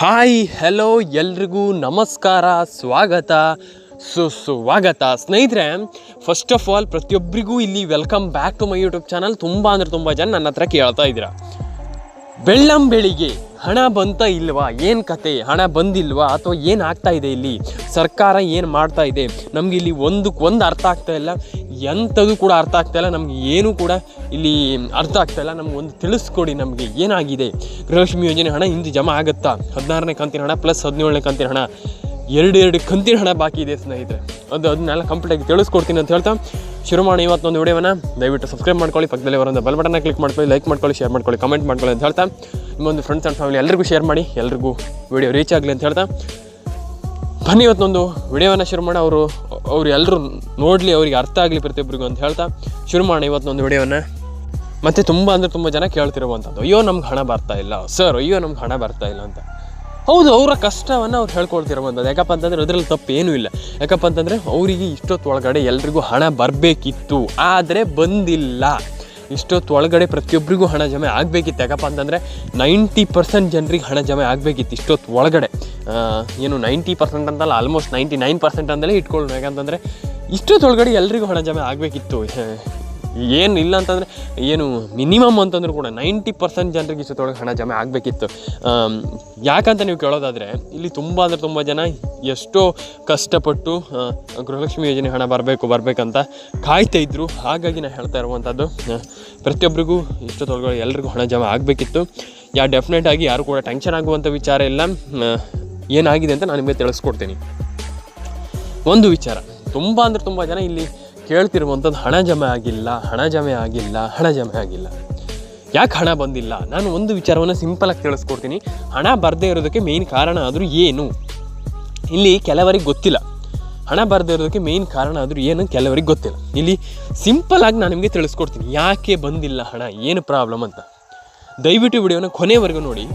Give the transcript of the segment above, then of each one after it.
Hi hello ಎಲ್ರಿಗೂ ನಮಸ್ಕಾರ, ಸ್ವಾಗತ, ಸುಸ್ವಾಗತ. ಸ್ನೇಹಿತರೆ ಫಸ್ಟ್ ಆಫ್ ಆಲ್ ಪ್ರತಿಯೊಬ್ಬರಿಗೂ ಇಲ್ಲಿ welcome back to my YouTube channel ತುಂಬ ಅಂದರೆ ತುಂಬ ಜನ ನನ್ನ ಹತ್ರ ಕೇಳ್ತಾ ಇದ್ದೀರಾ. ಬೆಳ್ಳಂ ಬೆಳಿಗ್ಗೆ, ಹಣ ಬಂತ ಇಲ್ವಾ? ಏನು ಕತೆ? ಹಣ ಬಂದಿಲ್ವಾ? ಅಥವಾ ಏನು ಆಗ್ತಾ ಇದೆ ಇಲ್ಲಿ? ಸರ್ಕಾರ ಏನು ಮಾಡ್ತಾ ಇದೆ? ನಮಗೆ ಇಲ್ಲಿ ಒಂದಕ್ಕೆ ಒಂದು ಅರ್ಥ ಆಗ್ತಾ ಇಲ್ಲ. ಎಂಥದ್ದು ಕೂಡ ಅರ್ಥ ಆಗ್ತಾ ಇಲ್ಲ, ನಮ್ಗೆ ಏನೂ ಕೂಡ ಇಲ್ಲಿ ಅರ್ಥ ಆಗ್ತಾ ಇಲ್ಲ. ನಮ್ಗೆ ಒಂದು ತಿಳಿಸ್ಕೊಡಿ ನಮಗೆ ಏನಾಗಿದೆ. ಗೃಹಲಕ್ಷ್ಮಿ ಯೋಜನೆ ಹಣ ಇಂದು ಜಮಾ ಆಗುತ್ತಾ? ಹದಿನಾರನೇ ಕಂತಿನ ಹಣ ಪ್ಲಸ್ ಹದಿನೇಳನೇ ಕಂತಿನ ಹಣ. ಎರಡು ಎರಡು ಕಂತಿನ ಹಣ ಬಾಕಿ ಇದೆ ಸ್ನೇಹಿತರೆ. ಅದು ಅದನ್ನೆಲ್ಲ ಕಂಪ್ಲೀಟಾಗಿ ತಿಳಿಸ್ಕೊಡ್ತೀನಿ ಅಂತ ಹೇಳ್ತಾ ಶುರು ಮಾಡಿ ಇವತ್ತೊಂದು ವಿಡಿಯೋನ ದಯವಿಟ್ಟು ಸಬ್ಸ್ಕ್ರೈಬ್ ಮಾಡ್ಕೊಳ್ಳಿ, ಪಕ್ಕದಲ್ಲಿ ಬರೋದು ಬೆಲ್ ಬಟನ್ನ ಕ್ಲಿಕ್ ಮಾಡ್ಕೊಳ್ಳಿ ಲೈಕ್ ಮಾಡ್ಕೊಳ್ಳಿ ಶೇರ್ ಮಾಡ್ಕೊಳ್ಳಿ ಕಮೆಂಟ್ ಮಾಡ್ಕೊಳ್ಳಿ ಅಂತ ಹೇಳ್ತಾ ನಿಮ್ಮೊಂದು ಫ್ರೆಂಡ್ಸ್ ಆ್ಯಂಡ್ ಫ್ಯಾಮಿಲಿ ಎಲ್ಲರಿಗೂ ಶೇರ್ ಮಾಡಿ, ಎಲ್ರಿಗೂ ವಿಡಿಯೋ ರೀಚ್ ಆಗಲಿ ಅಂತ ಹೇಳ್ತಾ ಬನ್ನಿ ಇವತ್ತೊಂದು ವಿಡಿಯೋವನ್ನು ಶುರು ಮಾಡಿ ಅವರು ಅವ್ರು ಎಲ್ಲರೂ ನೋಡಲಿ, ಅವ್ರಿಗೆ ಅರ್ಥ ಆಗಲಿ ಪ್ರತಿಯೊಬ್ಬರಿಗೂ ಅಂತ ಹೇಳ್ತಾ ಶುರು ಮಾಡೋಣ ಇವತ್ತೊಂದು ವಿಡಿಯೋವನ್ನು ಮತ್ತು ತುಂಬ ಅಂದರೆ ತುಂಬ ಜನ ಕೇಳ್ತಿರುವಂಥದ್ದು, ಅಯ್ಯೋ, ನಮ್ಗೆ ಹಣ ಬರ್ತಾ ಇಲ್ಲ, ಸರ್, ಅಯ್ಯೋ, ನಮ್ಗೆ ಹಣ ಬರ್ತಾ ಇಲ್ಲ ಅಂತ. ಹೌದು, ಅವರ ಕಷ್ಟವನ್ನು ಅವ್ರು ಹೇಳ್ಕೊಳ್ತಿರುವಂಥದ್ದು. ಯಾಕಪ್ಪ ಅಂತಂದರೆ ಅದರಲ್ಲಿ ತಪ್ಪು ಏನೂ ಇಲ್ಲ. ಯಾಕಪ್ಪ ಅಂತಂದರೆ ಅವರಿಗೆ ಇಷ್ಟೊತ್ತೊಳಗಡೆ ಎಲ್ರಿಗೂ ಹಣ ಬರಬೇಕಿತ್ತು, ಆದರೆ ಬಂದಿಲ್ಲ. ಇಷ್ಟೊತ್ತೊಳಗಡೆ ಪ್ರತಿಯೊಬ್ಬರಿಗೂ ಹಣ ಜಮೆ ಆಗಬೇಕಿತ್ತು. ಯಾಕಪ್ಪ ಅಂತಂದರೆ ನೈಂಟಿ ಪರ್ಸೆಂಟ್ ಜನರಿಗೆ ಹಣ ಜಮೆ ಆಗಬೇಕಿತ್ತು ಇಷ್ಟೊತ್ತು ಒಳಗಡೆ. ಏನು ನೈಂಟಿ ಪರ್ಸೆಂಟ್ ಅಂತಲ್ಲ ಆಲ್ಮೋಸ್ಟ್ ನೈಂಟಿ ನೈನ್ ಪರ್ಸೆಂಟ್ ಅಂತಲೇ ಇಟ್ಕೊಳ್ಳೋಣ. ಯಾಕಂತಂದರೆ ಇಷ್ಟೊತ್ತೊಳಗಡೆ ಎಲ್ಲರಿಗೂ ಹಣ ಜಮೆ ಆಗಬೇಕಿತ್ತು. ಏನು ಇಲ್ಲ ಅಂತಂದರೆ, ಏನು ಮಿನಿಮಮ್ ಅಂತಂದರೂ ಕೂಡ ನೈಂಟಿ ಪರ್ಸೆಂಟ್ ಜನರಿಗೆ ಇಷ್ಟೊಳಗೆ ಹಣ ಜಮೆ ಆಗಬೇಕಿತ್ತು. ಯಾಕಂತ ನೀವು ಕೇಳೋದಾದರೆ, ಇಲ್ಲಿ ತುಂಬ ಅಂದರೆ ತುಂಬ ಜನ ಎಷ್ಟೋ ಕಷ್ಟಪಟ್ಟು ಗೃಹಲಕ್ಷ್ಮಿ ಯೋಜನೆ ಹಣ ಬರಬೇಕು, ಬರಬೇಕಂತ ಕಾಯ್ತಾ ಇದ್ದರು ಹಾಗಾಗಿ ನಾನು ಹೇಳ್ತಾ ಇರುವಂಥದ್ದು ಪ್ರತಿಯೊಬ್ಬರಿಗೂ ಇಷ್ಟೊತ್ತೊಳಗಡೆ ಎಲ್ರಿಗೂ ಹಣ ಜಮೆ ಆಗಬೇಕಿತ್ತು. ಯಾ ಡೆಫಿನೆಟ್ ಆಗಿ ಯಾರು ಕೂಡ ಟೆನ್ಷನ್ ಆಗುವಂಥ ವಿಚಾರ ಇಲ್ಲ. ಏನಾಗಿದೆ ಅಂತ ನಾನು ನಿಮಗೆ ತಿಳಿಸ್ಕೊಡ್ತೀನಿ. ಒಂದು ವಿಚಾರ, ತುಂಬ ಅಂದರೆ ತುಂಬ ಜನ ಇಲ್ಲಿ ಕೇಳ್ತಿರುವಂಥದ್ದು ಹಣ ಜಮೆ ಆಗಿಲ್ಲ, ಹಣ ಜಮೆ ಆಗಿಲ್ಲ, ಹಣ ಜಮೆ ಆಗಿಲ್ಲ. ಯಾಕೆ ಹಣ ಬಂದಿಲ್ಲ? ನಾನು ಒಂದು ವಿಚಾರವನ್ನು ಸಿಂಪಲಾಗಿ ತಿಳಿಸ್ಕೊಡ್ತೀನಿ. ಹಣ ಬರದೇ ಇರೋದಕ್ಕೆ ಮೇಯ್ನ್ ಕಾರಣ ಆದರೂ ಏನು? ಇಲ್ಲಿ ಕೆಲವರಿಗೆ ಗೊತ್ತಿಲ್ಲ. ಹಣ ಬರದೇ ಇರೋದಕ್ಕೆ ಮೇಯ್ನ್ ಕಾರಣ ಆದರೂ ಏನು ಕೆಲವರಿಗೆ ಗೊತ್ತಿಲ್ಲ. ಇಲ್ಲಿ ಸಿಂಪಲಾಗಿ ನಾನು ನಿಮಗೆ ತಿಳಿಸ್ಕೊಡ್ತೀನಿ. ಯಾಕೆ ಬಂದಿಲ್ಲ ಹಣ? ಏನು ಪ್ರಾಬ್ಲಮ್ ಅಂತ? ದಯವಿಟ್ಟು ವಿಡಿಯೋನ ಕೊನೆವರೆಗೂ ನೋಡಿ.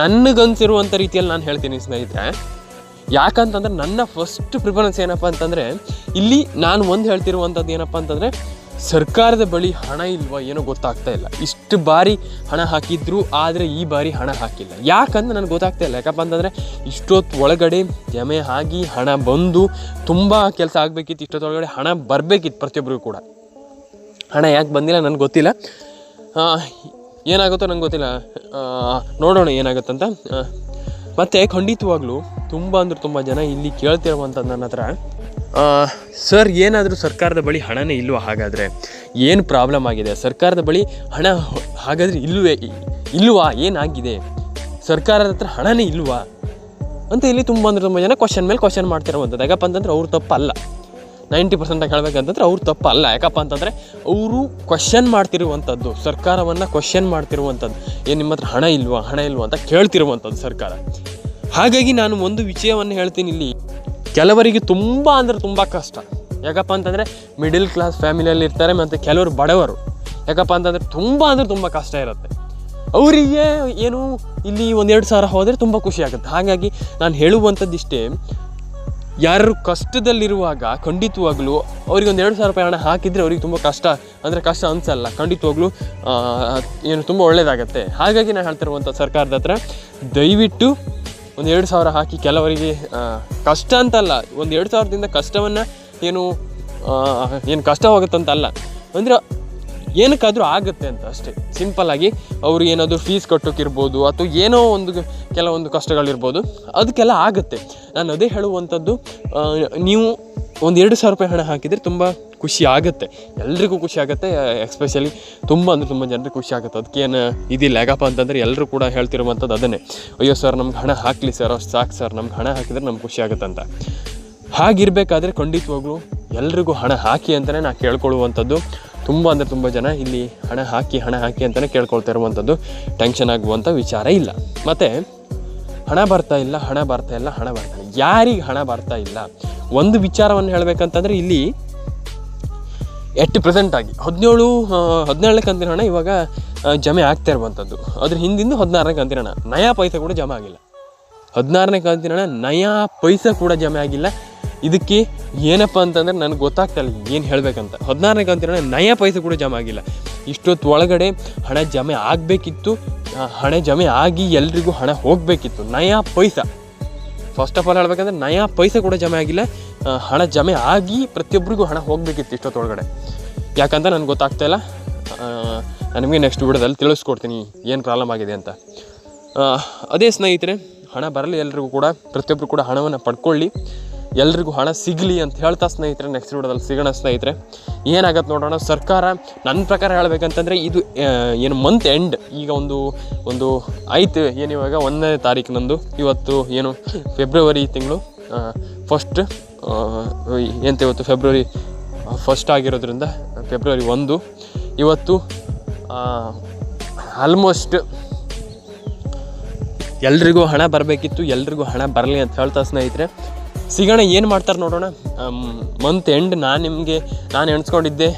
ನನಗನ್ಸಿರುವಂಥ ರೀತಿಯಲ್ಲಿ ನಾನು ಹೇಳ್ತೀನಿ ಸ್ನೇಹಿತರೆ ಯಾಕಂತಂದ್ರೆ ನನ್ನ ಫಸ್ಟ್ ಪ್ರಿಫರೆನ್ಸ್ ಏನಪ್ಪ ಅಂತಂದರೆ, ಇಲ್ಲಿ ನಾನು ಒಂದು ಹೇಳ್ತಿರುವಂಥದ್ದು ಏನಪ್ಪ ಅಂತಂದರೆ, ಸರ್ಕಾರದ ಬಳಿ ಹಣ ಇಲ್ವಾ ಏನೋ ಗೊತ್ತಾಗ್ತಾ ಇಲ್ಲ. ಇಷ್ಟು ಬಾರಿ ಹಣ ಹಾಕಿದ್ರು, ಆದರೆ ಈ ಬಾರಿ ಹಣ ಹಾಕಿಲ್ಲ. ಯಾಕಂದ್ರೆ ನನಗೆ ಗೊತ್ತಾಗ್ತಾ ಇಲ್ಲ. ಯಾಕಪ್ಪ ಅಂತಂದರೆ ಇಷ್ಟೊತ್ತು ಒಳಗಡೆ ಜಮೆ ಆಗಿ ಹಣ ಬಂದು ತುಂಬ ಕೆಲಸ ಆಗಬೇಕಿತ್ತು ಇಷ್ಟೊತ್ತೊಳಗಡೆ ಹಣ ಬರಬೇಕಿತ್ತು ಪ್ರತಿಯೊಬ್ಬರಿಗೂ ಕೂಡ. ಹಣ ಯಾಕೆ ಬಂದಿಲ್ಲ ನನಗೆ ಗೊತ್ತಿಲ್ಲ. ಏನಾಗುತ್ತೋ ನಂಗೆ ಗೊತ್ತಿಲ್ಲ. ನೋಡೋಣ ಏನಾಗುತ್ತಂತ. ಮತ್ತು ಖಂಡಿತವಾಗ್ಲೂ ತುಂಬ ಅಂದ್ರೆ ತುಂಬ ಜನ ಇಲ್ಲಿ ಕೇಳ್ತಿರುವಂಥದ್ದು ನನ್ನ ಹತ್ರ. ಸರ್, ಏನಾದರೂ ಸರ್ಕಾರದ ಬಳಿ ಹಣನೇ ಇಲ್ವ ಹಾಗಾದರೆ? ಏನು ಪ್ರಾಬ್ಲಮ್ ಆಗಿದೆ? ಸರ್ಕಾರದ ಬಳಿ ಹಣ ಹಾಗಾದರೆ ಇಲ್ಲವೇ ಇಲ್ವಾ? ಏನಾಗಿದೆ? ಸರ್ಕಾರದ ಹತ್ರ ಹಣನೇ ಇಲ್ವಾ? ಅಂತ ಇಲ್ಲಿ ತುಂಬ ಅಂದ್ರೆ ತುಂಬ ಜನ ಕ್ವಶನ್ ಮೇಲೆ ಕ್ವಶನ್ ಮಾಡ್ತಿರುವಂಥದ್ದು. ಯಾಕಪ್ಪ ಅಂತಂದ್ರೆ ಅವ್ರ ತಪ್ಪಲ್ಲ. ನೈಂಟಿ ಪರ್ಸೆಂಟಾಗಿ ಹೇಳ್ಬೇಕಂತಂದ್ರೆ ಅವ್ರು ತಪ್ಪಲ್ಲ. ಯಾಕಪ್ಪ ಅಂತಂದರೆ ಅವರು ಕ್ವಶನ್ ಮಾಡ್ತಿರುವಂಥದ್ದು, ಸರ್ಕಾರವನ್ನು ಕ್ವಶನ್ ಮಾಡ್ತಿರುವಂಥದ್ದು. ಏನು ನಿಮ್ಮ ಹತ್ರ ಹಣ ಇಲ್ವಾ ಹಣ ಇಲ್ವಾ ಅಂತ ಕೇಳ್ತಿರುವಂಥದ್ದು ಸರ್ಕಾರ. ಹಾಗಾಗಿ ನಾನು ಒಂದು ವಿಷಯವನ್ನು ಹೇಳ್ತೀನಿ ಇಲ್ಲಿ. ಕೆಲವರಿಗೆ ತುಂಬ ಅಂದರೆ ತುಂಬ ಕಷ್ಟ. ಯಾಕಪ್ಪ ಅಂತಂದರೆ ಮಿಡಿಲ್ ಕ್ಲಾಸ್ ಫ್ಯಾಮಿಲಿಯಲ್ಲಿ ಇರ್ತಾರೆ ಮತ್ತು ಕೆಲವರು ಬಡವರು. ಯಾಕಪ್ಪ ಅಂತಂದರೆ ತುಂಬ ಅಂದರೆ ತುಂಬ ಕಷ್ಟ ಇರುತ್ತೆ. ಅವರಿಗೆ ಏನು, ಇಲ್ಲಿ ಒಂದೆರಡು ಸಾವಿರ ಹೋದರೆ ತುಂಬ ಖುಷಿ ಆಗುತ್ತೆ. ಹಾಗಾಗಿ ನಾನು ಹೇಳುವಂಥದ್ದು ಇಷ್ಟೇ ಯಾರು ಕಷ್ಟದಲ್ಲಿರುವಾಗ ಖಂಡಿತವಾಗ್ಲೂ ಅವ್ರಿಗೆ ಒಂದು ಎರಡು ಸಾವಿರ ರೂಪಾಯಿ ಹಣ ಹಾಕಿದರೆ ಅವ್ರಿಗೆ ತುಂಬ ಕಷ್ಟ, ಅಂದರೆ ಕಷ್ಟ ಅನಿಸಲ್ಲ. ಖಂಡಿತವಾಗ್ಲೂ ಏನು ತುಂಬ ಒಳ್ಳೆಯದಾಗತ್ತೆ ಹಾಗಾಗಿ ನಾನು ಹೇಳ್ತಿರುವಂಥ ಸರ್ಕಾರದ ಹತ್ರ ದಯವಿಟ್ಟು ಒಂದು ಎರಡು ಸಾವಿರ ಹಾಕಿ ಕೆಲವರಿಗೆ ಕಷ್ಟ ಅಂತಲ್ಲ, ಒಂದು ಎರಡು ಸಾವಿರದಿಂದ ಕಷ್ಟವನ್ನು ಏನು ಏನು ಕಷ್ಟ ಹೋಗುತ್ತಂತಲ್ಲ ಅಂದರೆ ಏನಕ್ಕಾದರೂ ಆಗುತ್ತೆ ಅಂತ ಅಷ್ಟೇ. ಸಿಂಪಲ್ಲಾಗಿ ಅವರು ಏನಾದರೂ ಫೀಸ್ ಕಟ್ಟೋಕ್ಕಿರ್ಬೋದು ಅಥವಾ ಏನೋ ಒಂದು ಕೆಲವೊಂದು ಕಷ್ಟಗಳಿರ್ಬೋದು, ಅದಕ್ಕೆಲ್ಲ ಆಗುತ್ತೆ. ನಾನು ಅದೇ ಹೇಳುವಂಥದ್ದು ನೀವು ಒಂದು ಎರಡು ಸಾವಿರ ರೂಪಾಯಿ ಹಣ ಹಾಕಿದರೆ ತುಂಬ ಖುಷಿ ಆಗುತ್ತೆ. ಎಲ್ರಿಗೂ ಖುಷಿ ಆಗುತ್ತೆ ಎಸ್ಪೆಷಲಿ ತುಂಬ ಅಂದರೆ ತುಂಬ ಜನರಿಗೆ ಖುಷಿ ಆಗುತ್ತೆ. ಅದಕ್ಕೇನು ಇದಿಲ್ಲ. ಯಾಕಪ್ಪ ಅಂತಂದರೆ ಎಲ್ಲರೂ ಕೂಡ ಹೇಳ್ತಿರುವಂಥದ್ದು ಅದನ್ನೇ. ಅಯ್ಯೋ ಸರ್, ನಮ್ಗೆ ಹಣ ಹಾಕಲಿ ಸರ್, ಅಷ್ಟು ಸಾಕು ಸರ್. ನಮ್ಗೆ ಹಣ ಹಾಕಿದರೆ ನಮ್ಗೆ ಖುಷಿ ಆಗುತ್ತೆ ಅಂತ. ಹಾಗಿರಬೇಕಾದ್ರೆ ಖಂಡಿತವಾಗ್ಲೂ ಎಲ್ರಿಗೂ ಹಣ ಹಾಕಿ ಅಂತಲೇ ನಾನು ಕೇಳ್ಕೊಳ್ಳುವಂಥದ್ದು. ತುಂಬ ಅಂದರೆ ತುಂಬ ಜನ ಇಲ್ಲಿ ಹಣ ಹಾಕಿ ಹಣ ಹಾಕಿ ಅಂತಲೇ ಕೇಳ್ಕೊಳ್ತಾ ಇರುವಂಥದ್ದು ಟೆನ್ಷನ್ ಆಗುವಂಥ ವಿಚಾರ ಇಲ್ಲ. ಮತ್ತು ಹಣ ಬರ್ತಾ ಇಲ್ಲ, ಹಣ ಬರ್ತಾ ಇಲ್ಲ, ಹಣ ಬರ್ತಾ ಇಲ್ಲ. ಯಾರಿಗೆ ಹಣ ಬರ್ತಾ ಇಲ್ಲ? ಒಂದು ವಿಚಾರವನ್ನು ಹೇಳಬೇಕಂತಂದರೆ ಇಲ್ಲಿ ಎಟ್ ಪ್ರೆಸೆಂಟ್ ಆಗಿ ಹದಿನೇಳು ಹದಿನೇಳನೇ ಕಂತಿನ ಹಣ ಇವಾಗ ಜಮೆ ಆಗ್ತಾ ಇರುವಂಥದ್ದು. ಅದ್ರ ಹಿಂದಿಂದು ಹದಿನಾರನೇ ಕಂತಿನ ಹಣ. ನಯಾ ಪೈಸೆ ಕೂಡ ಜಮೆ ಆಗಿಲ್ಲ. ಹದಿನಾರನೇ ಕಂತಿನ ಹಣ ನಯಾ ಪೈಸೆ ಕೂಡ ಜಮೆ ಆಗಿಲ್ಲ. ಇದಕ್ಕೆ ಏನಪ್ಪ ಅಂತಂದ್ರೆ ನನಗೆ ಗೊತ್ತಾಗ್ತಾಯಿಲ್ಲ ಏನು ಹೇಳಬೇಕಂತ. ಹದಿನಾರನೇ ಕಂತಿನ ನಯ ಪೈಸೆ ಕೂಡ ಜಮಾ ಆಗಿಲ್ಲ. ಇಷ್ಟೊತ್ತು ಒಳಗಡೆ ಹಣ ಜಮೆ ಆಗಬೇಕಿತ್ತು. ಹಣ ಜಮೆ ಆಗಿ ಎಲ್ರಿಗೂ ಹಣ ಹೋಗಬೇಕಿತ್ತು. ನಯ ಪೈಸಾ. ಫಸ್ಟ್ ಆಫ್ ಆಲ್ ಹೇಳ್ಬೇಕಂದ್ರೆ ನಯಾ ಪೈಸೆ ಕೂಡ ಜಮೆ ಆಗಿಲ್ಲ. ಹಣ ಜಮೆ ಆಗಿ ಪ್ರತಿಯೊಬ್ಬರಿಗೂ ಹಣ ಹೋಗಬೇಕಿತ್ತು ಇಷ್ಟೊತ್ತೊಳಗಡೆ ಯಾಕಂತ ನನಗೆ ಗೊತ್ತಾಗ್ತಾ ಇಲ್ಲ. ನನಗೆ ನೆಕ್ಸ್ಟ್ ವಿಡಿಯೋದಲ್ಲಿ ತಿಳಿಸ್ಕೊಡ್ತೀನಿ ಏನು ಪ್ರಾಬ್ಲಮ್ ಆಗಿದೆ ಅಂತ. ಅದೇ ಸ್ನೇಹಿತರೆ ಹಣ ಬರಲಿ ಎಲ್ರಿಗೂ ಕೂಡ ಪ್ರತಿಯೊಬ್ಬರು ಕೂಡ ಹಣವನ್ನು ಪಡ್ಕೊಳ್ಳಿ. ಎಲ್ರಿಗೂ ಹಣ ಸಿಗಲಿ ಅಂತ ಹೇಳ್ತಾ ಸ್ನೇಹಿತರೆ ನೆಕ್ಸ್ಟ್ ವಿಡಿಯೋದಲ್ಲಿ ಸಿಗೋಣ ಸ್ನೇಹಿತರೆ. ಏನಾಗತ್ತೆ ನೋಡೋಣ, ಸರ್ಕಾರ ನನ್ನ ಪ್ರಕಾರ ಹೇಳಬೇಕಂತಂದರೆ ಇದು ಏನು ಮಂತ್ ಎಂಡ್ ಈಗ ಒಂದು ಒಂದು ಆಯ್ತು ಏನು ಇವಾಗ, ಒಂದನೇ ತಾರೀಕಿನಂದು ಇವತ್ತು ಏನು ಫೆಬ್ರವರಿ ತಿಂಗಳು ಫಸ್ಟ್ ಎಂತ ಇವತ್ತು ಫೆಬ್ರವರಿ ಫಸ್ಟ್ ಆಗಿರೋದ್ರಿಂದ ಫೆಬ್ರವರಿ ಒಂದು. ಇವತ್ತು ಆಲ್ಮೋಸ್ಟ್ ಎಲ್ರಿಗೂ ಹಣ ಬರಬೇಕಿತ್ತು, ಎಲ್ರಿಗೂ ಹಣ ಬರಲಿ ಅಂತ ಹೇಳ್ತಾ ಸ್ನೇಹಿತರೆ. ಸಿಗೋಣ, ಏನು ಮಾಡ್ತಾರೆ ನೋಡೋಣ. ಮಂತ್ ಎಂಡ್ ನಾನು ನಿಮಗೆ, ನಾನು ಎಣಿಸ್ಕೊಂಡಿದ್ದೆ.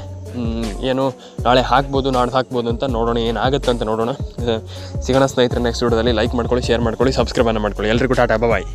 ಏನು, ನಾಳೆ ಹಾಕ್ಬೋದು, ನಾಡ್ದು ಹಾಕ್ಬೋದು ಅಂತ ನೋಡೋಣ ಏನಾಗುತ್ತೆ ಅಂತ ನೋಡೋಣ. ಸಿಗೋಣ ಸ್ನೇಹಿತರೆ ನೆಕ್ಸ್ಟ್ ವಿಡಿಯೋದಲ್ಲಿ ಲೈಕ್ ಮಾಡ್ಕೊಳ್ಳಿ ಶೇರ್ ಮಾಡ್ಕೊಳ್ಳಿ ಸಬ್ಸ್ಕ್ರೈಬನ್ನು ಮಾಡ್ಕೊಳ್ಳಿ. ಎಲ್ರಿಗೂ ಟಾಟಾ ಬಾಯ್